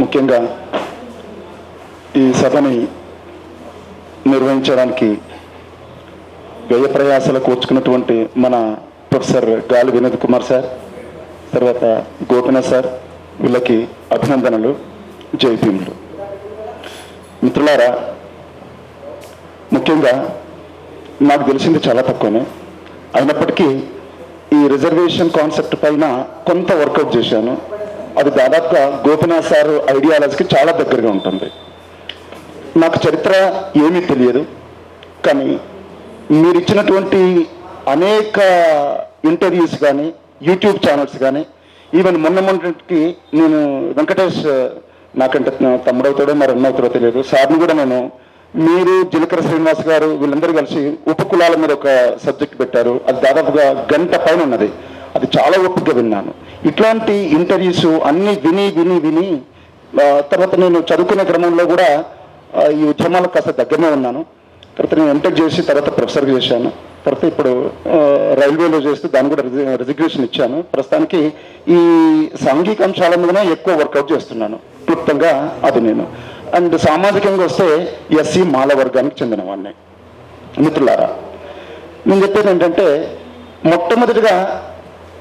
ముఖ్యంగా ఈ సభని నిర్వహించడానికి వ్యయ ప్రయాసాలు కూర్చుకున్నటువంటి మన ప్రొఫెసర్ గాలి వినోద్ కుమార్ సార్ తర్వాత గోపినాథ్ సార్ వీళ్ళకి అభినందనలు జైభీములు మిత్రులారా ముఖ్యంగా నాకు తెలిసింది చాలా తక్కువనే. అయినప్పటికీ ఈ రిజర్వేషన్ కాన్సెప్ట్ పైన కొంత వర్కౌట్ చేశాను. అది దాదాపుగా గోపినాథ్ సార్ ఐడియాలజీకి చాలా దగ్గరగా ఉంటుంది. నాకు చరిత్ర ఏమీ తెలియదు కానీ మీరు ఇచ్చినటువంటి అనేక ఇంటర్వ్యూస్ కానీ యూట్యూబ్ ఛానల్స్ కానీ ఈవెన్ మొన్న మొన్నటికి నేను వెంకటేష్ నాకంటే తమ్ముడవుతాడో మరి అన్నవుతాడో తెలియదు. సార్ని కూడా నేను మీరు జిలకర శ్రీనివాస్ గారు వీళ్ళందరూ కలిసి ఉపకులాల మీద ఒక సబ్జెక్ట్ పెట్టారు. అది దాదాపుగా గంట పైన ఉన్నది. అది చాలా ఓపికగా విన్నాను. ఇట్లాంటి ఇంటర్వ్యూస్ అన్ని విని విని విని తర్వాత నేను చదువుకునే క్రమంలో కూడా ఈ ఉద్యమాలకు కాస్త దగ్గరనే ఉన్నాను. తర్వాత నేను ఎంటెక్ చేసి తర్వాత ప్రొఫెసర్గా చేశాను. తర్వాత ఇప్పుడు రైల్వేలో చేస్తూ దాన్ని కూడా రిజిగ్నేషన్ ఇచ్చాను. ప్రస్తుతానికి ఈ సాంఘిక అంశాల మీదనే ఎక్కువ వర్కౌట్ చేస్తున్నాను. క్లుప్తంగా అది నేను. అండ్ సామాజికంగా వస్తే ఎస్సీ మాల వర్గానికి చెందినవాడిని. మిత్రులారా నేను చెప్పేది ఏంటంటే మొట్టమొదటిగా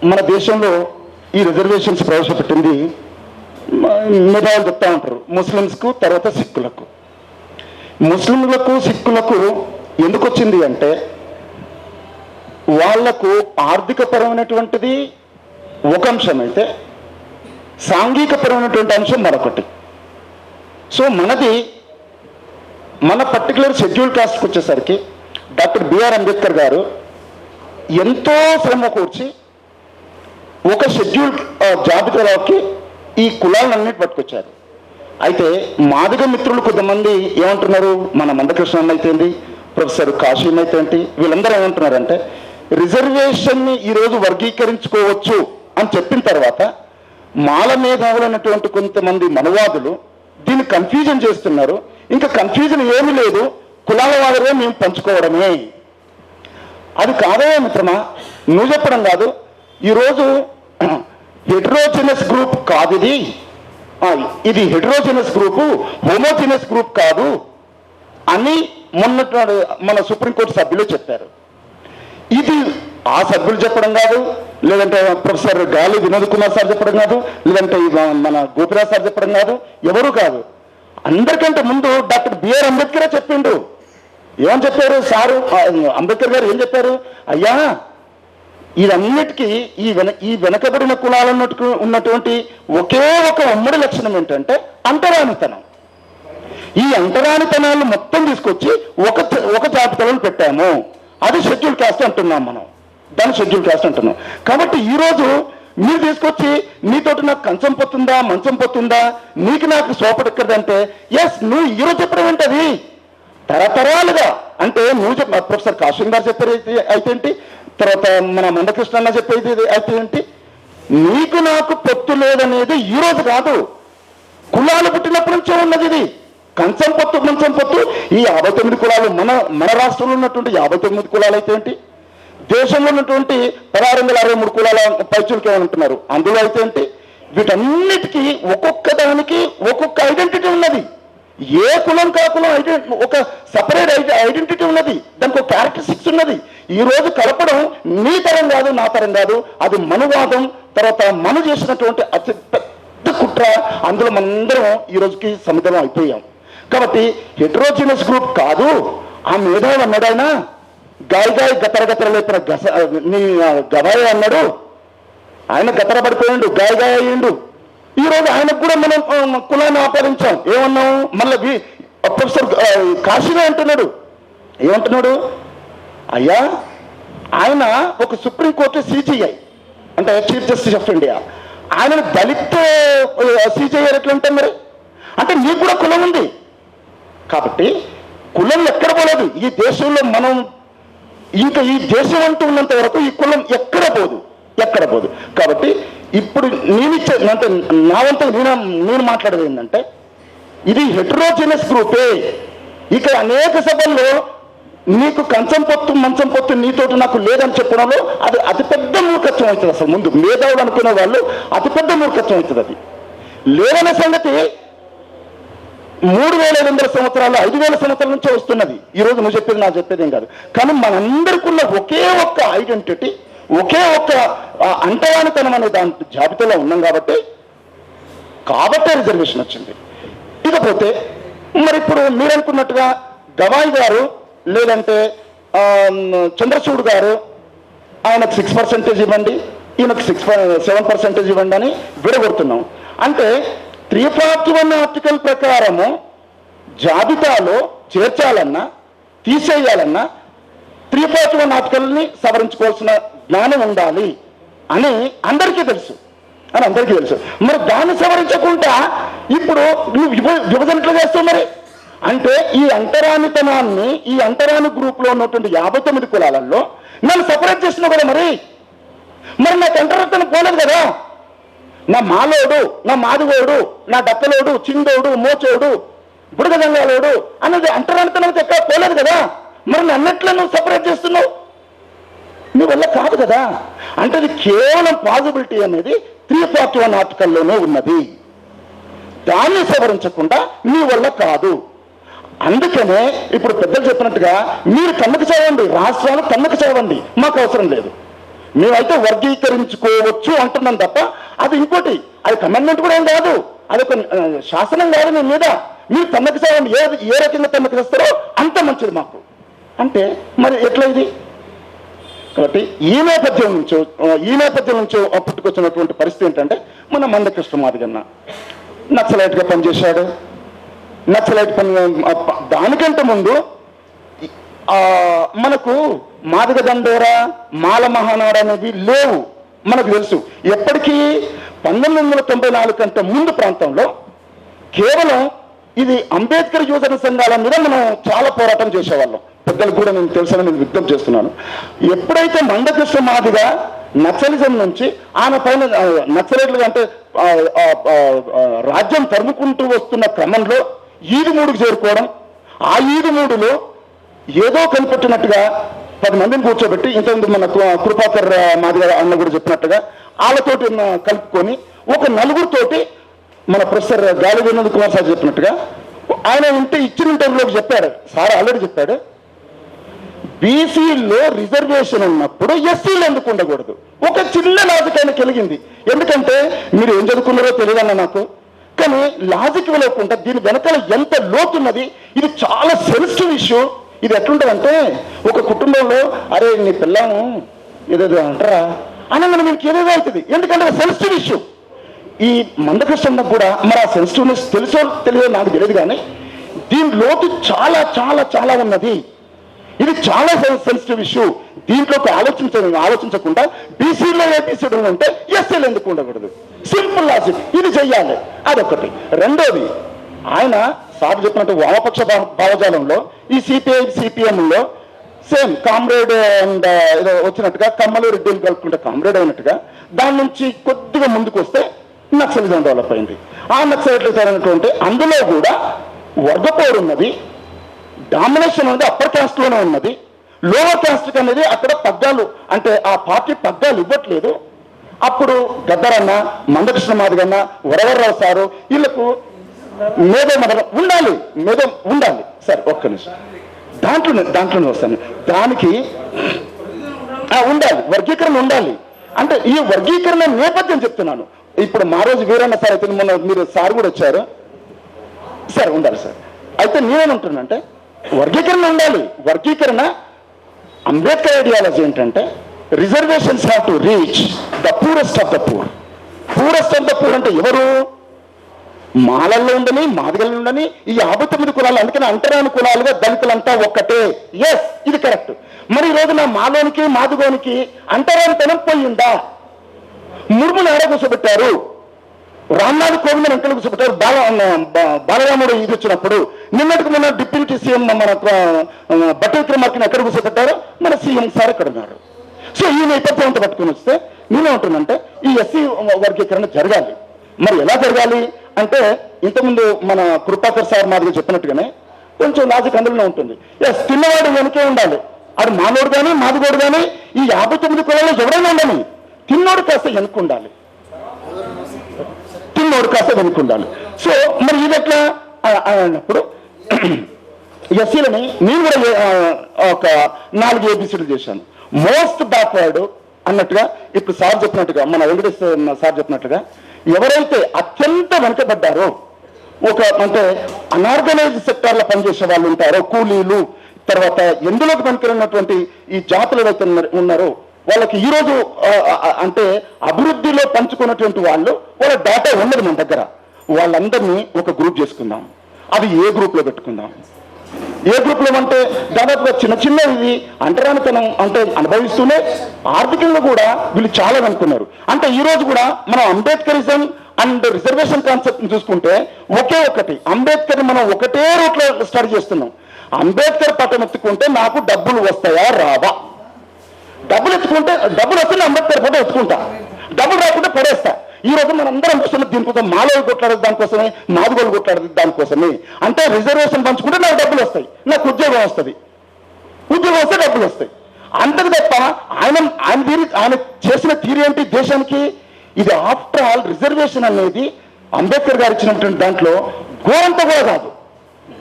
మన దేశంలో ఈ రిజర్వేషన్స్ ప్రవేశపెట్టింది మ- మేధావులు చెప్తా ఉంటారు. ముస్లిమ్స్కు తర్వాత సిక్కులకు. ముస్లింలకు సిక్కులకు ఎందుకు వచ్చింది అంటే వాళ్ళకు ఆర్థిక పరమైనటువంటిది ఒక అంశం అయితే సాంఘిక పరమైనటువంటి అంశం మరొకటి. సో మనది మన పర్టికులర్ షెడ్యూల్ కాస్ట్కి వచ్చేసరికి డాక్టర్ బిఆర్ అంబేద్కర్ గారు ఎంతో శ్రమ కూర్చి ఒక షెడ్యూల్ జాబితాలోకి ఈ కులాలన్నిటి పట్టుకొచ్చారు. అయితే మాదిగ మిత్రులు కొంతమంది ఏమంటున్నారు? మన మందకృష్ణ అయితేంది ప్రొఫెసర్ కాశీం అయితే వీళ్ళందరూ ఏమంటున్నారంటే రిజర్వేషన్ని ఈరోజు వర్గీకరించుకోవచ్చు అని చెప్పిన తర్వాత మాల మేధావులైనటువంటి కొంతమంది మనవాదులు దీన్ని కన్ఫ్యూజన్ చేస్తున్నారు. ఇంకా కన్ఫ్యూజన్ ఏమీ లేదు. కులాల వాదమే మేము పంచుకోవడమే. అది కాదే మిత్రమా? నువ్వు చెప్పడం కాదు. ఈరోజు హెడ్రోజినస్ గ్రూప్ కాదు ఇది ఇది హెడ్రోజినస్ గ్రూపు హోమోజినస్ గ్రూప్ కాదు అని మొన్న మన సుప్రీంకోర్టు సభ్యులు చెప్పారు. ఇది ఆ సభ్యులు చెప్పడం కాదు లేదంటే ప్రొఫెసర్ గాలి వినోద్ కుమార్ సార్ చెప్పడం కాదు లేదంటే మన గోపిరాజ్ సార్ చెప్పడం కాదు ఎవరు కాదు. అందరికంటే ముందు డాక్టర్ బిఆర్ అంబేద్కరే చెప్పిండు. ఏమని చెప్పారు సారు? అంబేద్కర్ గారు ఏం చెప్పారు? అయ్యా ఇదన్నిటికీ ఈ వెన ఈ వెనకబడిన కులాలన్నట్టు ఉన్నటువంటి ఒకే ఒక ఉమ్మడి లక్షణం ఏంటంటే అంటరానితనం. ఈ అంటరానితనాన్ని మొత్తం తీసుకొచ్చి ఒక ఒక జాబితాలను పెట్టాము. అది షెడ్యూల్ కాస్ట్ అంటున్నాం మనం. దాన్ని షెడ్యూల్ కాస్ట్ అంటున్నాం. కాబట్టి ఈరోజు మీరు తీసుకొచ్చి నీతోటి నాకు కంచం పొత్తుందా మంచం పొత్తుందా నీకు నాకు సోపడెక్కదంటే ఎస్ నువ్వు ఈ రోజు చెప్పడం ఏంటది? తరతరాలుగా. అంటే నువ్వు చెప్ప ప్రొఫెసర్ కాశీం గారు చెప్పేది అయితే- ఏంటి? తర్వాత మన మందకృష్ణ అన్న చెప్పేది అయితే ఏంటి? నీకు నాకు పొత్తు లేదనేది ఈ రోజు కాదు. కులాలు పుట్టినప్పటి నుంచే ఉన్నది ఇది. కంచం పొత్తు మంచం పొత్తు. ఈ యాభై తొమ్మిది కులాలు మన మన రాష్ట్రంలో ఉన్నటువంటి యాభై తొమ్మిది కులాలు అయితే ఏంటి? దేశంలో ఉన్నటువంటి పదహారు వందల అరవై మూడు కులాల పైచులకి ఉంటున్నారు. అందులో అయితే ఏంటి? వీటన్నిటికీ ఒక్కొక్క దానికి ఒక్కొక్క ఐడెంటిటీ ఉన్నది. ఏ కులం కాకులం ఐడెంటి ఒక సపరేట్ ఐడెంటిటీ ఉన్నది దానికి ఒక క్యారెక్టరిస్టిక్స్ ఉన్నది. ఈ రోజు కలపడం నీ తరం కాదు నా తరం కాదు అది మనువాదం తర్వాత మను చేసినటువంటి అతి పెద్ద కుట్ర అందులో మనందరం ఈ రోజుకి సముద్రం అయిపోయాం. కాబట్టి హెట్రోజినస్ గ్రూప్ కాదు ఆ మేధావి అన్నాడు ఆయన. గాయ గాయ గతర గతర లేపిన గస నీ ఆ, గవాయి అన్నాడు. ఆయన గతర పడిపోయిండు గాయ గాయ అయ్యిండు. ఈ రోజు ఆయనకు కూడా మనం కులాన్ని ఆపాదించాం. ఏమన్నాం మళ్ళీ ప్రొఫెసర్ కాశీగా అంటున్నాడు. ఏమంటున్నాడు? అయ్యా ఆయన ఒక సుప్రీంకోర్టు సిజిఐ అంటే చీఫ్ జస్టిస్ ఆఫ్ ఇండియా. ఆయన దళిత్ సిజిఐ ఎట్లా ఉంటాం మరి? అంటే నీకు కూడా కులం ఉంది. కాబట్టి కులం ఎక్కడ పోలేదు. ఈ దేశంలో మనం ఇంకా ఈ దేశం అంటూ ఉన్నంత వరకు ఈ కులం ఎక్కడ పోదు. ఎక్కడ పోదు. కాబట్టి ఇప్పుడు నేనిచ్చే అంటే నా వంతు నేను నేను మాట్లాడేది ఏంటంటే ఇది హెట్రోజినస్ గ్రూపే ఇక అనేక సభల్లో నీకు కంచం పొత్తు మంచం పొత్తు నీతోటి నాకు లేదని చెప్పడంలో అది అతిపెద్ద మూర్ఖత్వం అవుతుంది అసలు ముందు. మేధావులు అనుకునే వాళ్ళు అతిపెద్ద మూర్ఖత్వం అవుతుంది అది. లేదనే సంగతి మూడు వేల ఐదు వందల సంవత్సరాలు ఐదు వేల సంవత్సరాల నుంచే వస్తున్నది. ఈ రోజు నువ్వు చెప్పేది నా చెప్పేది ఏం కాదు. కానీ మనందరికీ ఉన్న ఒకే ఒక్క ఐడెంటిటీ ఒకే ఒక్క ఆ, అంటరానితనం అనే దాని జాబితాలో ఉన్నాం కాబట్టి కాబట్టే రిజర్వేషన్ వచ్చింది. ఇకపోతే మరి ఇప్పుడు మీరు అనుకున్నట్టుగా గవాయి గారు లేదంటే చంద్రచూడ్ గారు ఆయనకు సిక్స్ పర్సెంటేజ్ ఇవ్వండి ఈయనకు సిక్స్ సెవెన్ పర్సెంటేజ్ ఇవ్వండి అని విడగొడుతున్నాం. అంటే త్రీ ఫార్టీ వన్ ఆర్టికల్ ప్రకారము జాబితాలో చేర్చాలన్నా తీసేయాలన్నా త్రీ ఫార్టీ వన్ ఆర్టికల్ని సవరించుకోవాల్సిన జ్ఞానం ఉండాలి అని అందరికీ తెలుసు. అని అందరికీ తెలుసు. మరి దాన్ని సవరించకుండా ఇప్పుడు నువ్వు విభజనట్లు చేస్తావు మరి. అంటే ఈ అంతరానితనాన్ని ఈ అంతరాని గ్రూప్లో ఉన్నటువంటి యాభై తొమ్మిది కులాలలో నన్ను సపరేట్ చేస్తున్నావు కదా మరి. మరి నాకు అంతరానితనం పోలేదు కదా. నా మాలోడు నా మాదిగోడు నా దత్తలోడు చిందోడు మోచోడు బుడగదంగాలోడు అన్నది అంటరానితనం ఎక్కడ పోలేదు కదా. మరి నన్నట్లా నువ్వు సపరేట్ చేస్తున్నావు? నీ వల్ల కాదు కదా? అంటే అది కేవలం పాజిబిలిటీ అనేది త్రీ ఫార్టీ వన్ ఆర్టికల్లోనే ఉన్నది. దాన్ని సవరించకుండా నీ వల్ల కాదు. అందుకనే ఇప్పుడు పెద్దలు చెప్పినట్టుగా మీరు కన్నుకు చదవండి రాష్ట్రాలు కన్నుకు చదవండి మాకు అవసరం లేదు. మేమైతే వర్గీకరించుకోవచ్చు అంటున్నాం తప్ప అది ఇంకోటి అది కమెంట్మెంట్ కూడా ఏం కాదు. అది ఒక శాసనం కాదు మీ మీద. మీరు తన్నకు చదవండి ఏ ఏ రకంగా తన్నకు చేస్తారో అంత మంచిది మాకు. అంటే మరి ఎట్లా ఇది? కాబట్టి ఈ నేపథ్యం నుంచో ఈ నేపథ్యం నుంచో పుట్టుకొచ్చినటువంటి పరిస్థితి ఏంటంటే మన మందకృష్ణ మాదిగన్న నక్సలైట్గా పనిచేశాడు. నక్సలైట్ పని దానికంటే ముందు మనకు మాదిగ దండోరా మాల మహానాడు అనేది లేవు మనకు తెలుసు. ఎప్పటికీ పంతొమ్మిది వందల తొంభై నాలుగు కంటే ముందు ప్రాంతంలో కేవలం ఇది అంబేద్కర్ యువజన సంఘాల మీద మనం చాలా పోరాటం చేసేవాళ్ళం. పెద్దలకు కూడా నేను తెలుసని నేను విజ్ఞప్తి చేస్తున్నాను. ఎప్పుడైతే మందకృష్ణ మాదిగా నక్సలిజం నుంచి ఆయన పైన ఆ, అంటే రాజ్యం తరుముకుంటూ వస్తున్న క్రమంలో ఈది మూడుకు చేరుకోవడం ఆ ఈది మూడులో ఏదో కనిపెట్టినట్టుగా పది మందిని కూర్చోబెట్టి ఇంతకుముందు మన కు- కృపాకర్ మాదిగ అన్న కూడా చెప్పినట్టుగా వాళ్ళతోటి కలుపుకొని ఒక నలుగురితోటి మన ప్రొఫెసర్ గాలి వినోద్ కుమార్ సార్ చెప్పినట్టుగా ఆయన ఉంటే ఇచ్చిన ఇంటర్వ్యూలోకి చెప్పాడు. సార్ ఆల్రెడీ చెప్పాడు. బీసీలో రిజర్వేషన్ ఉన్నప్పుడు ఎస్సీలు ఎందుకు ఉండకూడదు? ఒక చిన్న లాజిక్ ఆయన కలిగింది. ఎందుకంటే మీరు ఏం చదువుకున్నారో తెలియదన్న నాకు. కానీ లాజిక్ వెళ్ళకుండా దీని వెనకాల ఎంత లోతున్నది ఇది చాలా సెన్సిటివ్ ఇష్యూ ఇది ఎట్లుంటుందంటే ఒక కుటుంబంలో అరే నీ పిల్లము ఏదేదో అంటారా? అనగానే మీకు ఏదేదో అవుతుంది. ఎందుకంటే సెన్సిటివ్ ఇష్యూ ఈ మందకృష్ణ కూడా మరి ఆ సెన్సిటివ్నెస్ తెలుసో తెలియదో నాకు తెలియదు కానీ దీని లోతు చాలా చాలా చాలా ఉన్నది. ఇది చాలా సెన్సిటివ్ ఇష్యూ దీంట్లోకి ఆలోచించ ఆలోచించకుండా బీసీలో ఏపీసీలో ఉంటే ఎస్సీలు ఎందుకు ఉండకూడదు? సింపుల్ లాజిక్ ఇది చెయ్యాలి. అదొకటి. రెండోది ఆయన సార్ చెప్పినట్టు వామపక్ష భావజాలంలో ఈ సిపిఐ సిపిఎంలో సేమ్ కామ్రేడ్ అండ్ ఏదో వచ్చినట్టుగా కమ్మలూరు రెడ్డిలు కలుపుకుంటే కామ్రేడ్ అయినట్టుగా దాని నుంచి కొద్దిగా ముందుకు వస్తే నక్సలిజం డెవలప్ అయింది. ఆ నక్సలైట్లు జరిగినటువంటి అందులో కూడా వర్గపోరు ఉన్నది. డామినేషన్ అనేది అప్పర్ క్యాస్ట్లోనే ఉన్నది. లోవర్ క్యాస్ట్కి అనేది అక్కడ పగ్గాలు అంటే ఆ పార్టీ పగ్గాలు ఇవ్వట్లేదు. అప్పుడు గద్దరన్న మందకృష్ణ మాదిగన్న వరవరరావు సారు వీళ్ళకు మేధో మదన ఉండాలి మేధో ఉండాలి. సరే ఒక్క నిమిషం. దాంట్లోనే దాంట్లోనే వస్తాను. దానికి ఆ, ఉండాలి వర్గీకరణ ఉండాలి. అంటే ఈ వర్గీకరణ నేపథ్యం చెప్తున్నాను. ఇప్పుడు మా రోజు వీరన్న సార్ అయితే మొన్న మీరు సార్ కూడా వచ్చారు. సార్ ఉండాలి సార్. అయితే నేనేమంటున్నానంటే వర్గీకరణ ఉండాలి. వర్గీకరణ అంబేద్కర్ ఐడియాలజీ ఏంటంటే reservations have to reach the poorest of the poor poorest of the poor అంటే ఎవరు? మాలల్లో ఉండని మాదిగల్లో ఉండని ఈ యాభై తొమ్మిది కులాలు అందుకని అంటరాని కులాలుగా దళితులంతా ఒక్కటే. ఎస్ ఇది కరెక్ట్ మరి ఈ రోజున మాలోనికి మాదిగోనికి అంటరానితనం పోయిందా? మురుములు ఆడ కూర్చోబెట్టారు రామ్నాథ్ కోవింద్ అంకలకు కూర్చోబెట్టారు బాల బాలరాముడు ఇది వచ్చినప్పుడు నిన్నటికి మొన్న డిప్యూటీ సీఎం మన బట్ట విక్రమార్కిని ఎక్కడ కూర్చోబెట్టారు? మన సీఎం సార్ ఇక్కడ ఉన్నారు? సో ఈ నేపథ్యం అంతా పట్టుకుని వస్తే నేనేమంటున్నంటే ఈ ఎస్సీ వర్గీకరణ జరగాలి. మరి ఎలా జరగాలి? అంటే ఇంతకుముందు మన కృపాకర్ సార్ మాదిగా చెప్పినట్టుగానే కొంచెం లాజిక్ అందులోనే ఉంటుంది. ఎస్ తిన్నవాడు వెనుకే ఉండాలి. అది మానవుడు కానీ మాదిగోడు కానీ ఈ యాభై తొమ్మిది కులాల్లో ఎవరైనా ఉండని తిన్నోడు కాస్త వెనుక ఉండాలి. తిన్నోడు కాస్త వెనుక ఉండాలి సో మరి ఇది ఎట్లా అన్నప్పుడు ఎస్సీలని నేను కూడా ఒక నాలుగు ఏబిసిడీలు చేశాను. మోస్ట్ బ్యాక్వర్డ్ అన్నట్టుగా ఇప్పుడు సార్ చెప్పినట్టుగా మన వెంకటేశ్వర సార్ చెప్పినట్టుగా ఎవరైతే అత్యంత వెనుకబడ్డారో ఒక అంటే అనార్గనైజ్ సెక్టార్లో పనిచేసే వాళ్ళు ఉంటారో కూలీలు తర్వాత ఎందులోకి పనికిరన్నటువంటి ఈ జాతులు ఏవైతే ఉన్నారో వాళ్ళకి ఈరోజు అంటే అభివృద్ధిలో పంచుకున్నటువంటి వాళ్ళు వాళ్ళ డేటా ఉన్నది మన దగ్గర. వాళ్ళందరినీ ఒక గ్రూప్ చేసుకుందాం. అది ఏ గ్రూప్లో పెట్టుకుందాం? ఏ గ్రూప్లో అంటే దాదాపుగా చిన్న చిన్న ఇది అంటరానితనం అంటే అనుభవిస్తూనే ఆర్థికంగా కూడా వీళ్ళు చాలా అనుకున్నారు అంటే ఈరోజు కూడా మనం అంబేద్కరిజం అండ్ రిజర్వేషన్ కాన్సెప్ట్ చూసుకుంటే ఒకే ఒకటి. అంబేద్కర్ మనం ఒకటే రూట్లో స్టడీ చేస్తున్నాం. అంబేద్కర్ పట్టం ఎత్తుకుంటే నాకు డబ్బులు వస్తాయా? రావా. డబ్బులు ఎత్తుకుంటే డబ్బులు వస్తే అంబేద్కర్ ఫోటో ఎత్తుకుంటా. డబ్బులు రాకుంటే పడేస్తా. ఈ రోజు మనం అందరం చూస్తున్న దీనికోసం మాలవి కొట్లాడదు దానికోసమే మాదిగోలు కొట్లాడదు దానికోసమే. అంటే రిజర్వేషన్ పంచుకుంటే నాకు డబ్బులు వస్తాయి. నాకు ఉద్యోగం వస్తుంది. ఉద్యోగం వస్తే డబ్బులు వస్తాయి. అంతకు తప్ప ఆయన ఆయన తీరి ఆయన చేసిన తీరు ఏంటి దేశానికి? ఇది ఆఫ్టర్ ఆల్ రిజర్వేషన్ అనేది అంబేద్కర్ గారు ఇచ్చినటువంటి దాంట్లో ఘోరంత కూడా కాదు.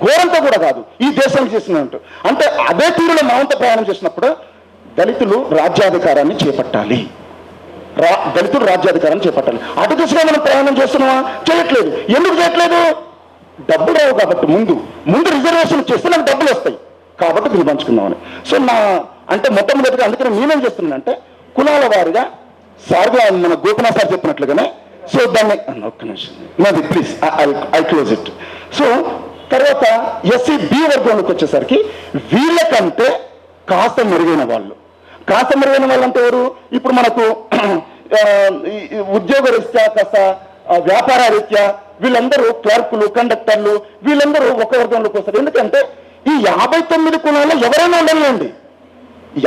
ఘోరంతో కూడా కాదు. ఈ దేశానికి చేసినట్టు. అంటే అదే తీరులో మనంత ప్రయాణం చేసినప్పుడు దళితులు రాజ్యాధికారాన్ని చేపట్టాలి. రా దళితులు రాజ్యాధికారాన్ని చేపట్టాలి. అటు దిశగా మనం ప్రయాణం చేస్తున్నామా? చేయట్లేదు. ఎందుకు చేయట్లేదు? డబ్బులు రావు కాబట్టి ముందు. ముందు రిజర్వేషన్ చేస్తే నాకు డబ్బులు వస్తాయి. కాబట్టి దీన్ని పంచుకుందామని. సో నా అంటే మొట్టమొదటిగా అందుకని నేనేం చేస్తున్నానంటే కులాల వారిగా సార్గా మన గోపనాథ్ సార్ చెప్పినట్లుగానే సో దాన్ని ఒక్క నిమిషం. నాది please I close it so తర్వాత ఎస్సీ బి వర్గంలోకి వచ్చేసరికి వీళ్ళకంటే కాస్త మెరుగైన వాళ్ళు. కాస్త మెరుగైన వాళ్ళు అంటే ఎవరు? ఇప్పుడు మనకు ఉద్యోగ రీత్యా కాస్త వ్యాపార రీత్యా వీళ్ళందరూ క్లర్కులు కండక్టర్లు వీళ్ళందరూ ఒక వర్గంలోకి వస్తారు. ఎందుకంటే ఈ యాభై తొమ్మిది కులాల్లో ఎవరైనా ఉండాలండి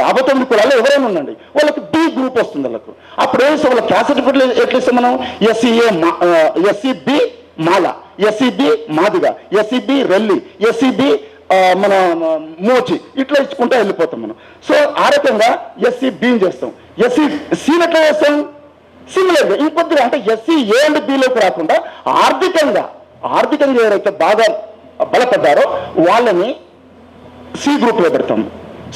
యాభై తొమ్మిది కులాల్లో ఎవరైనా ఉండండి. వాళ్ళకి డి గ్రూప్ వస్తుంది వాళ్ళకు. అప్పుడు ఏం వాళ్ళ క్యాస్ట్ సర్టిఫికెట్ ఎట్లా ఇస్తాం మనం? SCA SCB Mala. SCB Madiga. SCB Relli. SCB మన మోచి ఇట్లా ఇచ్చుకుంటా వెళ్ళిపోతాం మనం. సో ఆ రకంగా ఎస్సీ బీని చేస్తాం. ఎస్సీ సీని ఎట్లా చేస్తాం? సిమిలర్గా ఇంకొద్దిగా అంటే ఎస్సీ ఏ అండ్ బీలోకి రాకుండా ఆర్థికంగా ఆర్థికంగా ఎవరైతే బాగా బలపడ్డారో వాళ్ళని సి గ్రూప్లో పెడతాం.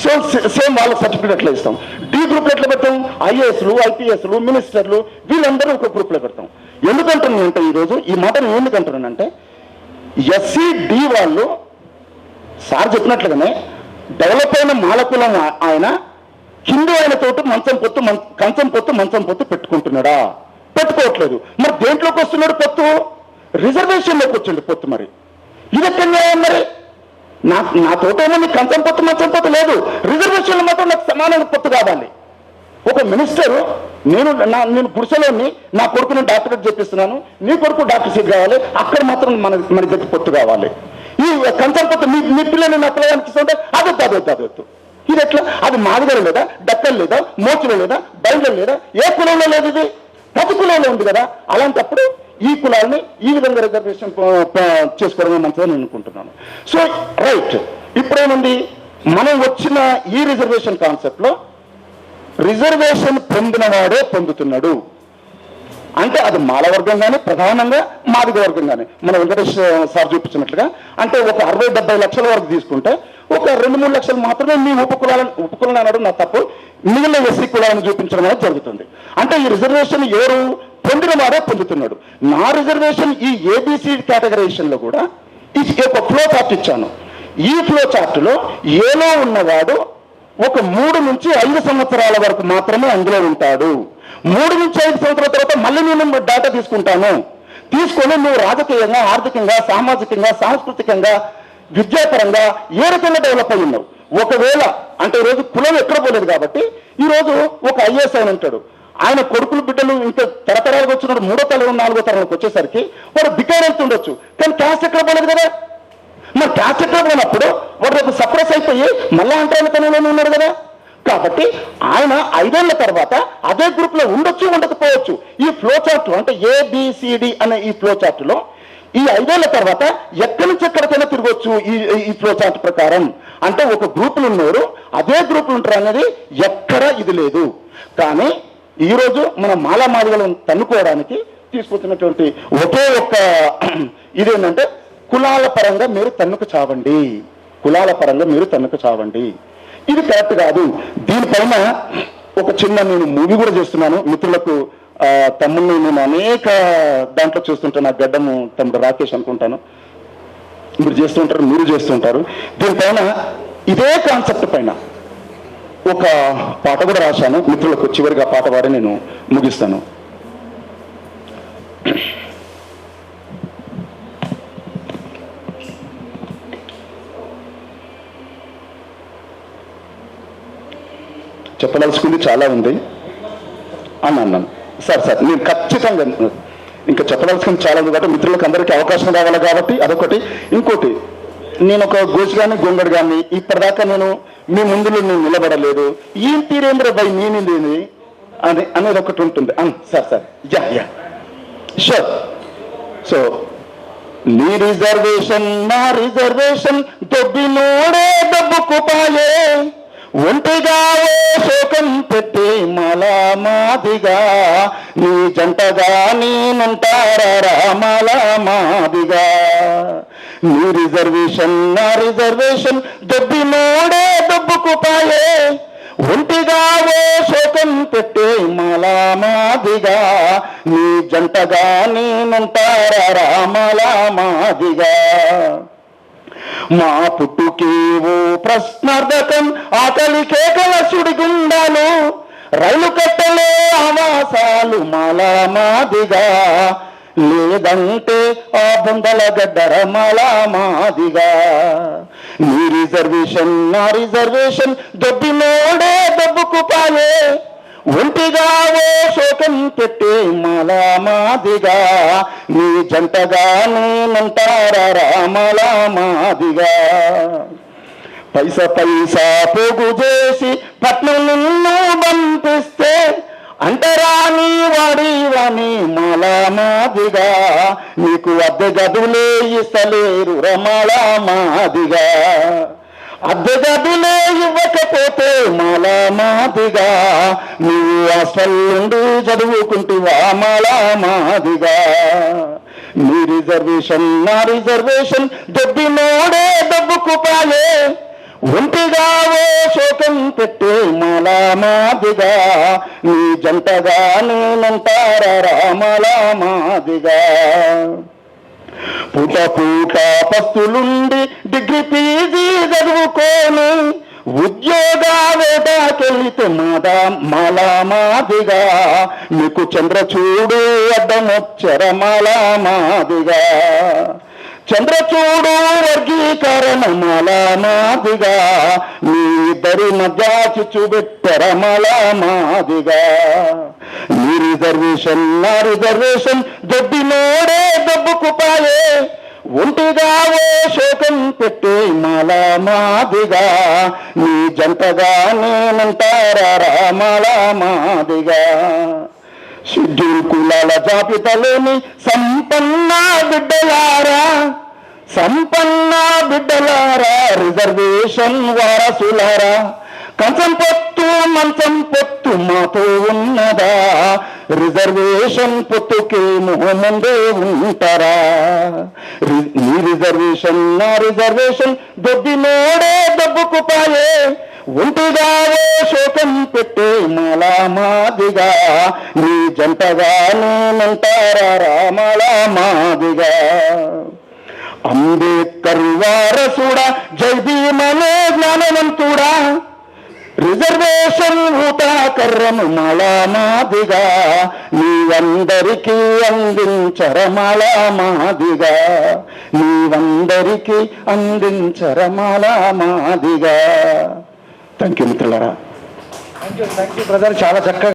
సో సేమ్ వాళ్ళ సర్టిఫికేట్ ఎట్లా ఇస్తాం. డి గ్రూప్ ఎట్లా పెడతాం? ఐఏఎస్లు ఐపీఎస్లు మినిస్టర్లు వీళ్ళందరూ ఒక గ్రూప్లో పెడతాం. ఎందుకంటున్నానంటే ఈరోజు ఈ మాటను ఎందుకంటున్నానంటే ఎస్సీ డి వాళ్ళు సార్ చెప్పినట్లుగానే డెవలప్ అయిన మాలకులం ఆయన హిందూ ఆయన తోటి మంచం పొత్తు కంచం పొత్తు మంచం పొత్తు పెట్టుకుంటున్నాడా? పెట్టుకోవట్లేదు. మరి దేంట్లోకి వస్తున్నాడు పొత్తు? రిజర్వేషన్లోకి వచ్చిండు పొత్తు మరి. ఇది ఎక్కడ న్యాయం మరి? నా నా తోటేమో నీకు కంచం పొత్తు మంచం పొత్తు లేదు. రిజర్వేషన్లు మాత్రం నాకు సమానమైన పొత్తు కావాలి. ఒక మినిస్టర్ నేను నా నేను గుడిసెలోని నా కొడుకుని డాక్టరేట్ చేపిస్తున్నాను. నీ కొడుకు డాక్టర్ సీట్ కావాలి. అక్కడ మాత్రం మన మన దగ్గర పొత్తు కావాలి. ఈ కంచం పొత్తు మీ మీ పిల్లని నా పిల్లగానికి ఇస్తుంటే అదొద్దు అదొద్దు అదొద్దు ఇది ఎట్లా? అది మాదిగలు లేదా? డక్కలు లేదా? మోచుల లేదా? బయలు లేదా? ఏ కులంలో లేదు ఇది? ప్రతి కులంలో ఉంది కదా. అలాంటప్పుడు ఈ కులాలని ఈ విధంగా రిజర్వేషన్ చేసుకోవడమే మంచిదని నేను అనుకుంటున్నాను. So right. ఇప్పుడేముంది? మనం వచ్చిన ఈ రిజర్వేషన్ కాన్సెప్ట్లో రిజర్వేషన్ పొందిన వాడే పొందుతున్నాడు. అంటే అది మాల వర్గం కానీ ప్రధానంగా మాదిగ వర్గం కానీ మన వెంకటేష్ సార్ చూపించినట్లుగా అంటే ఒక అరవై డెబ్బై లక్షల వరకు తీసుకుంటే ఒక రెండు మూడు లక్షలు మాత్రమే మీ ఉపకులాలను ఉపకులను అనడం నా తప్పు. మిగిలిన ఎస్సీ కులాలను చూపించడం అనేది జరుగుతుంది. అంటే ఈ రిజర్వేషన్ ఎవరు పొందిన వాడే పొందుతున్నాడు. నా రిజర్వేషన్ ఈ ఏబిసి కేటగరైజేషన్లో కూడా ఒక ఫ్లో చార్ట్ ఇచ్చాను. ఈ ఫ్లో చార్ట్లో ఏలో ఉన్నవాడు ఒక మూడు నుంచి ఐదు సంవత్సరాల వరకు మాత్రమే అందులో ఉంటాడు. మూడు నుంచి ఐదు సంవత్సరాల తర్వాత మళ్ళీ నేను డేటా తీసుకుంటాను. తీసుకొని నువ్వు రాజకీయంగా ఆర్థికంగా సామాజికంగా సాంస్కృతికంగా విద్యాపరంగా ఏ రకంగా డెవలప్ అయి ఉన్నావు? ఒకవేళ అంటే ఈ రోజు కులం ఎక్కడ పోలేదు కాబట్టి ఈ రోజు ఒక ఐఏఎస్ ఆయన ఉంటాడు. ఆయన కొడుకులు బిడ్డలు ఇంకా తరతరాలకు వచ్చినప్పుడు మూడో తరం నాలుగో తరంలోకి వచ్చేసరికి వాడు బికార్ ఉండొచ్చు. కానీ క్యాస్ట్ ఎక్కడ పోలేదు కదా? మరి క్యాస్ట్ ఎక్కడ పోయినప్పుడు వాడు రేపు సప్రెస్ అయిపోయి మళ్ళా అంటరానితనంలోనే ఉన్నాడు కదా? కాబట్టి ఆయన ఐదేళ్ళ తర్వాత అదే గ్రూప్లో ఉండొచ్చు ఉండకపోవచ్చు ఈ ఫ్లో చార్ట్ అంటే ఏబిసిడి అనే ఈ ఫ్లో చార్ట్లో ఈ ఐదేళ్ళ తర్వాత ఎక్కడి నుంచి ఎక్కడికైనా తిరగొచ్చు ఈ ఈ ఫ్లో చార్ట్ ప్రకారం. అంటే ఒక గ్రూపులు ఉన్నారు అదే గ్రూపులు ఉంటారు అనేది ఎక్కడ ఇది లేదు. కానీ ఈ రోజు మన మాలమాలిగలను తన్నుకోవడానికి తీసుకొచ్చినటువంటి ఒకే ఒక్క ఇదేంటంటే కులాల పరంగా మీరు తన్నుకు చావండి. కులాల పరంగా మీరు తన్నుకు చావండి. ఇది కరెక్ట్ కాదు. దీనిపైన ఒక చిన్న నేను మూవీ కూడా చేస్తున్నాను. మిత్రులకు తమ్ముడిని నేను అనేక దాంట్లో చూస్తుంటాను. నా గడ్డము తమ్ముడు రాకేష్ అనుకుంటాను. మీరు చేస్తుంటారు మీరు చేస్తుంటారు. దీనిపైన ఇదే కాన్సెప్ట్ పైన ఒక పాట కూడా రాశాను. మిత్రులకు చివరిగా పాట పాడి నేను ముగిస్తాను. చెప్పదలుచుకుంది చాలా ఉంది. అని అన్నాను సార్ సార్ నేను ఖచ్చితంగా ఇంకా చెప్పదలుచుకుంది చాలా ఉంది కాబట్టి మిత్రులకు అందరికీ అవకాశం రావాలి కాబట్టి అదొకటి. ఇంకోటి నేను ఒక గోజు కానీ గొంగడు కానీ ఇప్పటిదాకా నేను మీ ముందులో నేను నిలబడలేదు. ఏం తీరేంద్ర భయ్ నేనేంది అని అనేది ఒకటి ఉంటుంది. అన్ sir sir ya ya. Sure so నీ రిజర్వేషన్ నా రిజర్వేషన్ దొబ్బినోడే డబ్బు పాయే ఒంటిగా ఓ శోకం పెట్టి మలా మాదిగా నీ జంటగా నేనుంటారా మలా మాదిగా నీ రిజర్వేషన్ నా రిజర్వేషన్ దొబ్బినోడే దబ్బుకు పాయే ఒంటిగా ఓ శోకం పెట్టి మలా మాదిగా నీ జంటగా నేనుంటారా రామలా మాదిగా మా పుట్టుకి ఓ ప్రశ్నార్థకం ఆకలి కేకల సుడిగుండాలు రైలు కట్టలే ఆవాసాలు మాలా మాదిగా లేదంటే ఆ బొందల గడ్డర మాలా మాదిగా నీ రిజర్వేషన్ నా రిజర్వేషన్ దొబ్బినోడే దొబ్బుకు పాలే. ఒంటిగా ఓ శోకం పెట్టే మలమాదిగా నీ జంటగా నేనంటారా రామలా మాదిగా. పైస పైసా పోగు చేసి పట్నం నిన్ను పంపిస్తే అంటరాని వాడి వాణి మాల మాదిగా. నీకు అద్దె గదులే ఇస్తలేరు రమల మాదిగా. అద్దె ఇవ్వకపోతే మాలా మాదిగా నువ్వు అసలుండి చదువుకుంటువా మాలా మాదిగా నీ రిజర్వేషన్ నా రిజర్వేషన్ దొబ్బి నోడే దబ్బుకు పాలే ఒంటిగా ఓ శోకం పెట్టే మాలా మాదిగా నీ జంటగా నేనంటారా మాలా మాదిగా పూట పూట పస్తులుండి డిగ్రీ పీజీ చదువుకోను ఉద్యోగ మాదా మాలా మాదిగా. మీకు చంద్రచూడు అడ్డమొచ్చర మాలా మాదిగా. చంద్రచూడు వర్గీకరణ మాలా మాదిగా. మీ ఇద్దరి మధ్య చిచ్చుబెట్టర మాలా మాదిగా. మీ రిజర్వేషన్ నా రిజర్వేషన్ దొడ్డి నోడే కుపాయే ఒంటిగా ఓ శోకం పెట్టే మాల మాదిగా. నీ జంటగా నేనంటారా రామాలా మాదిగా. షెడ్యూల్ కులాల జాబితాలోని సంపన్న బిడ్డలారా సంపన్న బిడ్డలారా రిజర్వేషన్ వారసులారా. కంచం పొత్తు మంచం పొత్తు మాతో ఉన్నదా? రిజర్వేషన్ పొత్తుకేమో ముందే ఉంటారా? నీ రిజర్వేషన్ నా రిజర్వేషన్ దొబ్బి నోడే దబ్బుకు పాయే ఒంటిగా శోకం పెట్టే మాలా మాదిగా. నీ జంటగా నేనంటారా రామలా మాదిగా? అంబేద్కర్ వారసుడా జై భీమనే జ్ఞానవంతుడా? రిజర్వేషన్ ఊటాకర్రము మాలా నీవందరికీ అందించర మాలా మాదిగా నీవందరికీ అందించర మాలా మాదిగా థ్యాంక్ యూ మిత్రులరా. Thank you thank you brother చాలా చక్కగా